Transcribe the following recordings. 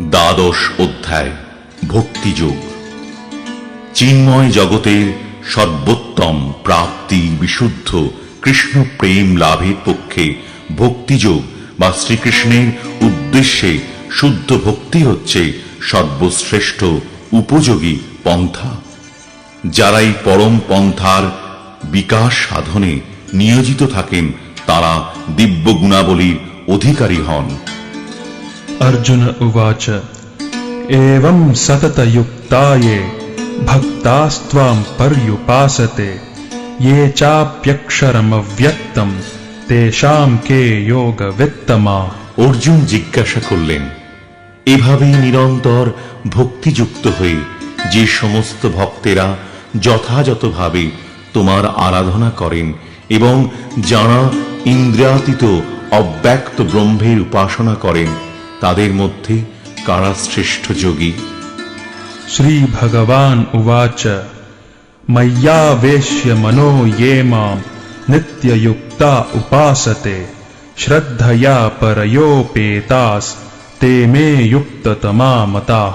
দ্বাদশ অধ্যায়, ভক্তিযোগ। চিন্ময় জগতের সর্বোত্তম প্রাপ্তি বিশুদ্ধ কৃষ্ণ প্রেম লাভের পক্ষে ভক্তিযোগ বা শ্রীকৃষ্ণের উদ্দেশ্যে শুদ্ধ ভক্তি হচ্ছে সর্বশ্রেষ্ঠ উপযোগী পন্থা। যারা এই পরম পন্থার বিকাশ সাধনে নিয়োজিত থাকেন, তারা দিব্য গুণাবলীর অধিকারী হন। अर्जुन उवाच एवं सततयुक्ता ये भक्तास्त्वां पर्युपासते ये चाप्यक्षरमव्यक्तं तेषां के योगवित्तमा অর্জুন জিজ্ঞাসা করলেন এভাবেই নিরন্তর ভক্তিযুক্ত হয়ে যে সমস্ত ভক্তেরা যথাযথভাবে তোমার আরাধনা করেন এবং যারা ইন্দ্রিয়াতীত অব্যক্ত ব্রহ্মের উপাসনা করেন তাদের মধ্যে কারা শ্রেষ্ঠ যোগী? শ্রী ভগবান উবাচ ময়্যাবেশ্য মনো ইয়ে মাম নিত্যযুক্তা উপাসতে শ্রদ্ধয়া পরয়োপেতাস তে মে তমা মতা।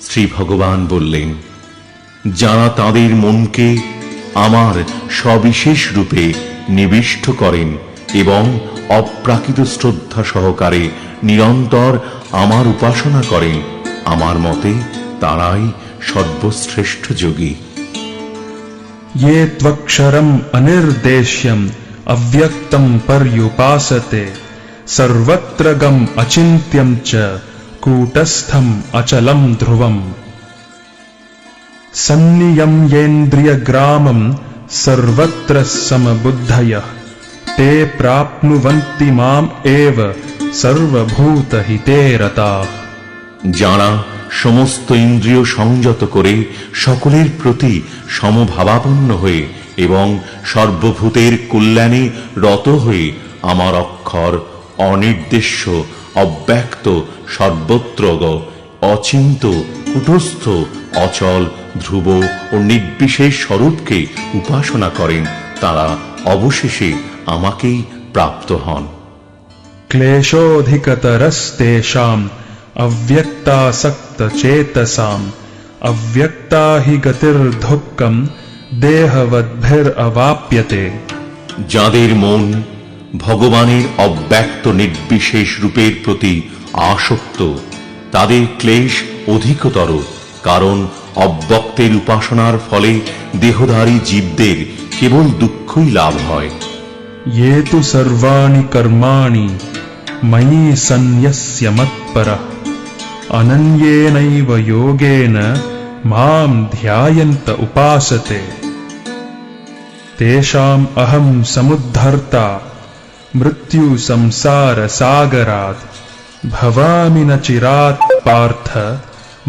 শ্রী ভগবান বললেন যারা তাদের মনকে আমার সবিশেষ রূপে নিবিষ্ট করেন এবং অপ্রাকৃত শ্রদ্ধা সহকারে নিরন্তর আমার উপাসনা করেন আমার মতে তারাই সর্বশ্রেষ্ঠ যোগী ये त्वक्षरम् अनिर्देश्यम् अव्यक्तं पर्युपासते सर्वत्र गम् अचिन्त्यं च कूटस्थम् अचलम् ध्रुवम् सन्नियम्येन्द्रियग्रामम् सर्वत्र समबुद्धयः ते প্রাপ্নুবন্তি মাম এব সর্বভূতহিতে রতা সমস্ত ইন্দ্রিয় সংযত করে সকলের প্রতি সমভাবাপন্ন হয়ে এবং সর্বভূতের কল্যাণে রত হয়ে আমার অক্ষর অনির্দেশ্য, অব্যক্ত, সর্বত্রগ, অচিন্ত, কুটস্থ, অচল, ধ্রুব ও নির্বিশেষ স্বরূপকে উপাসনা করেন তারা অবশেষে আমাকেই প্রাপ্ত হন। ক্লেশোধিকতরস্তেষাম অব্যক্তা হি দেহবদ্ভির অবাপ্যতে যাদের মন ভগবানের অব্যক্ত নির্বিশেষ রূপের প্রতি আসক্ত তাদের ক্লেশ অধিকতর কারণ অব্যক্তের উপাসনার ফলে দেহধারী জীবদের কেবল দুঃখই লাভ হয়। ये तु सर्वाणि कर्माणि मयि सन्न्यस्य मत्परः अनन्येनैव योगेन माम् ध्यायन्त उपासते तेषाम् अहम् समुद्धर्ता मृत्युसंसारसागरात् भवामि न चिरात् पार्थ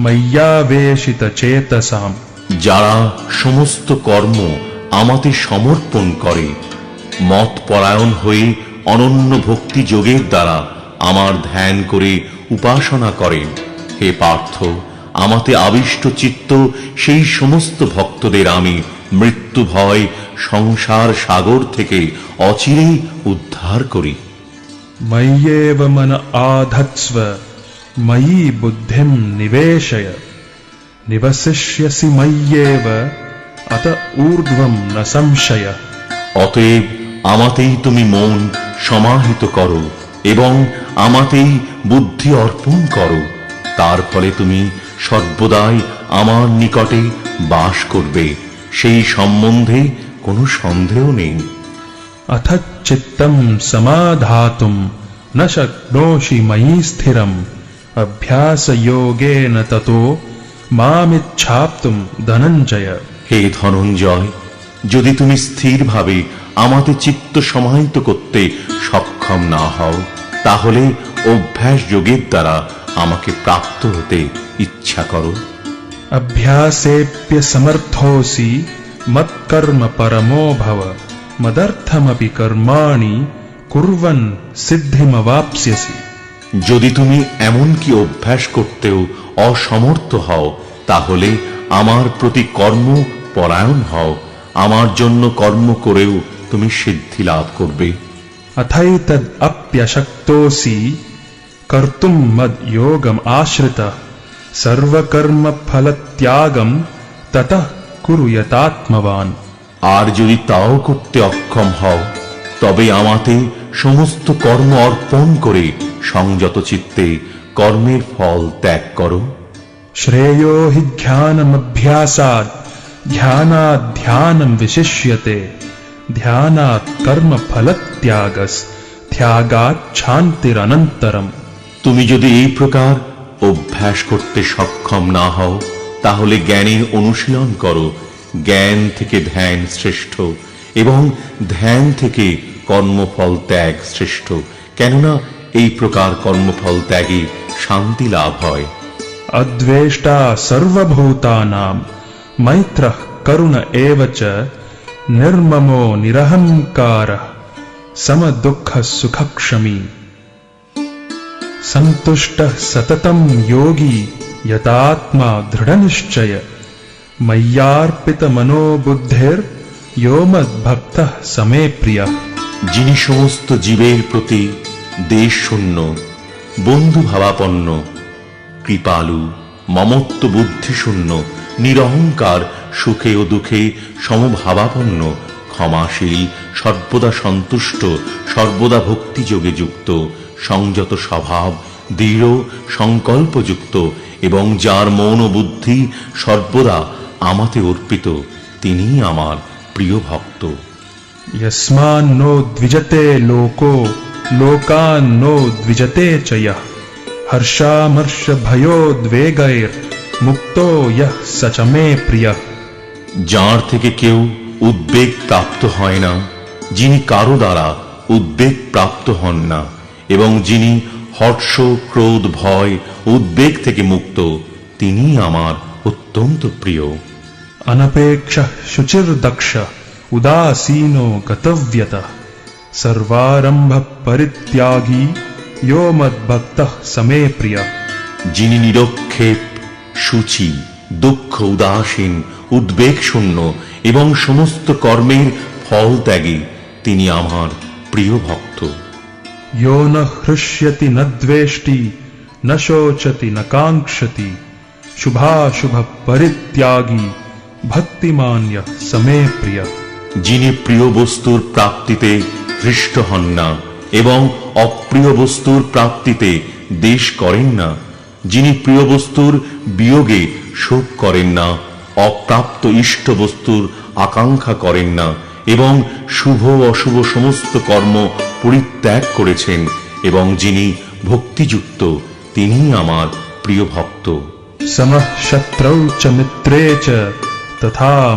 मय्यावेशितचेतसाम् যারা সমস্ত কর্ম আমাতে সমর্পণ করে মত পরায়ণ হয়ে অনন্য ভক্তি যোগের দ্বারা আমার ধ্যান করে উপাসনা করেন হে পার্থ আমাতে আবিষ্ট চিত্ত সেই সমস্ত ভক্তদের আমি মৃত্যু ভয় সংসার সাগর থেকে অচিরেই উদ্ধার করি। ময়্যেব মন আধৎস্ব ময়ি বুদ্ধিম নিবেশয়। নিবসিষ্যসি ময়্যেব অত ঊর্ধ্বম ন সংশয়। অতএব আমাতেই তুমি মন সমাহিত করো এবং আমাতেই বুদ্ধি অর্পণ করো। তার ফলে তুমি সর্বদাই আমার নিকটে বাস করবে। সেই সম্বন্ধে কোনো সন্দেহ নেই। অথ চিত্তম সমাধাতুম ন শক্নোষি ময়ি স্থিরম। অভ্যাস যোগে ন ততো মামিচ্ছাপ্তুম ধনঞ্জয়। হে ধনঞ্জয় যদি তুমি স্থিরভাবে ভাবে আমাদের চিত্ত সমাহিত করতে সক্ষম না হও তাহলে অভ্যাস যোগের দ্বারা আমাকে প্রাপ্ত হতে ইচ্ছা করো। অভ্যাসেপ্য সমর্থোসি মৎকর্ম পরমো ভব মদর্থমপি কর্মাণি কুর্বন সিদ্ধিমবাপ্স্যসি যদি তুমি এমন কি অভ্যাস করতেও অসমর্থ হও তাহলে আমার প্রতি কর্ম পরায়ণ হও আমার জন্য কর্ম করেও তুমি সিদ্ধি লাভ করবে। অথৈতদ অপ্যশক্তোসি কর্তুম মদ যোগম আশ্রিত সর্বকর্ম ফল ত্যাগম তত কুরু আর যদি তাও করতে অক্ষম হও তবে আমাতে সমস্ত কর্ম অর্পণ করে সংযত চিত্তে কর্মের ফল ত্যাগ করো। শ্রেয় হি ধ্যানমভ্যাসাদ ধ্যানাধ্যানম বিশিষ্যতে। विशिष्यते ध्यानात् कर्मफलत्यागस्त्यागात् शान्तिरनन्तरम् তুমি যদি এই প্রকার অভ্যাস করতে সক্ষম না হও তাহলে জ্ঞানের অনুশীলন করো জ্ঞান থেকে ধ্যান শ্রেষ্ঠ এবং ধ্যান থেকে কর্মফল ত্যাগ শ্রেষ্ঠ কেননা এই প্রকার কর্মফল ত্যাগে শান্তি লাভ হয় अद्वेष्टा सर्वभूतानां मैत्रः নির্মমো নিরহংকার সমদুঃখ সুখক্ষমী সন্তুষ্ট সততম যোগী যতাত্মা দৃঢ়নিশ্চয় ময়্যার্পিত মনোবুদ্ধির ইো মদ্ভক্ত সমে প্রিয় যিনি সমস্ত জীবের প্রতি দেশ শূন্য বন্ধু ভাবাপন্ন কৃপালু মমত্ব বুদ্ধিশূন্য নিরহংকার সুখে ও দুঃখে সমভাবাপন্ন, ক্ষমাশীল, সর্বদা সন্তুষ্ট, সর্বদা ভক্তিযোগে যুক্ত, সংযত স্বভাব, দৃঢ়, সংকল্পযুক্ত এবং যার মন ও বুদ্ধি সর্বদা আমাতে অর্পিত তিনি আমার প্রিয় ভক্ত। ইয়স্মান্নো দ্বিজতে লোক লোকান্নো দ্বিজতে চয়। হর্ষামর্ষ ভয়োদ্বেগৈর মুক্তো ইহ সচমে প্রিয়। যাঁর থেকে কেউ উদ্বেগ প্রাপ্ত হয় না যিনি কারও দ্বারা উদ্বেগ প্রাপ্ত হন না এবং যিনি হর্ষ ক্রোধ ভয় উদ্বেগ থেকে মুক্ত তিনি আমার অত্যন্ত প্রিয়। অনপেক্ষা শুচির দক্ষ উদাসীন কর্তব্যতা সর্বারম্ভ পরিত্যাগী ইো মদ্ভক্ত সমে প্রিয় যিনি নিরক্ষেপ শুচি দুঃখ উদাসীন উদ্বেগ শূন্য এবং সমস্ত কর্মের ফল ত্যাগী তিনি আমার প্রিয় ভক্ত। ইয়ো হৃষ্যতি ন দ্বেষ্টি ন শোচতি ন কাঙ্ক্ষতি শুভাশুভ পরিত্যাগী ভক্তিমান্য সমে প্রিয়। যিনি প্রিয় বস্তুর প্রাপ্তিতে হৃষ্ট হন না এবং অপ্রিয় বস্তুর প্রাপ্তিতে দেশ করেন না যিনি প্রিয় বস্তুর বিয়োগে শোক করেন না, অপ্রাপ্ত ইষ্ট বস্তুর আকাঙ্ক্ষা করেন না এবং শুভ অশুভ সমস্ত কর্ম পরিত্যাগ করেছেন এবং যিনি ভক্তিযুক্ত তিনি আমার প্রিয় ভক্ত। সমঃ তথা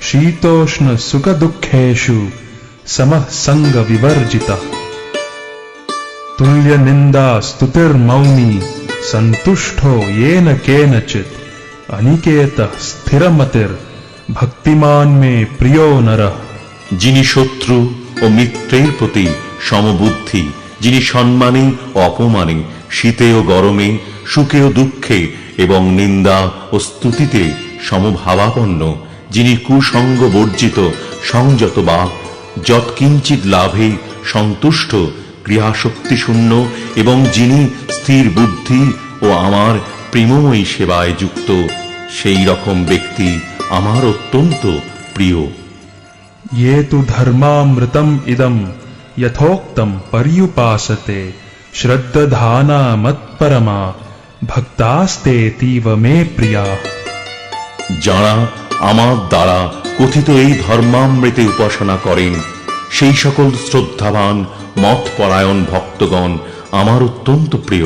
শীতোষ্ণ সুখ দুঃখেষু সমঃ বিবর্জিত তুল্য নিন্দা স্তুতির सन्तुष्टो येन केनचित् अनिकेतः स्थिरमतिर्भक्तिमान् मे प्रियो नरः যিনি শত্রু ও মিত্রের প্রতি সমবুদ্ধি যিনি সম্মানে ও অপমানে শীতে ও গরমে সুখে ও দুঃখে এবং নিন্দা ও স্তুতিতে সমভাবাপন্ন যিনি কুসঙ্গ বর্জিত সংযত বা যৎকিঞ্চিত লাভে সন্তুষ্ট ক্রিয়াশক্তি শূন্য এবং যিনি স্থির বুদ্ধি ও আমার প্রেমময়ী সেবায় যুক্ত সেই রকম ব্যক্তি আমার অত্যন্ত প্রিয় ये तु धर्मामृतम् इदम् यथोक्तम् पर्युपासते श्रद्दधाना मत्परमा भक्तास्तेतीव मे प्रियाः যারা আমার দ্বারা কথিত এই ধর্মামৃতে উপাসনা করেন সেই সকল শ্রদ্ধাবান মত পরায়ণ ভক্তগণ আমার অত্যন্ত প্রিয়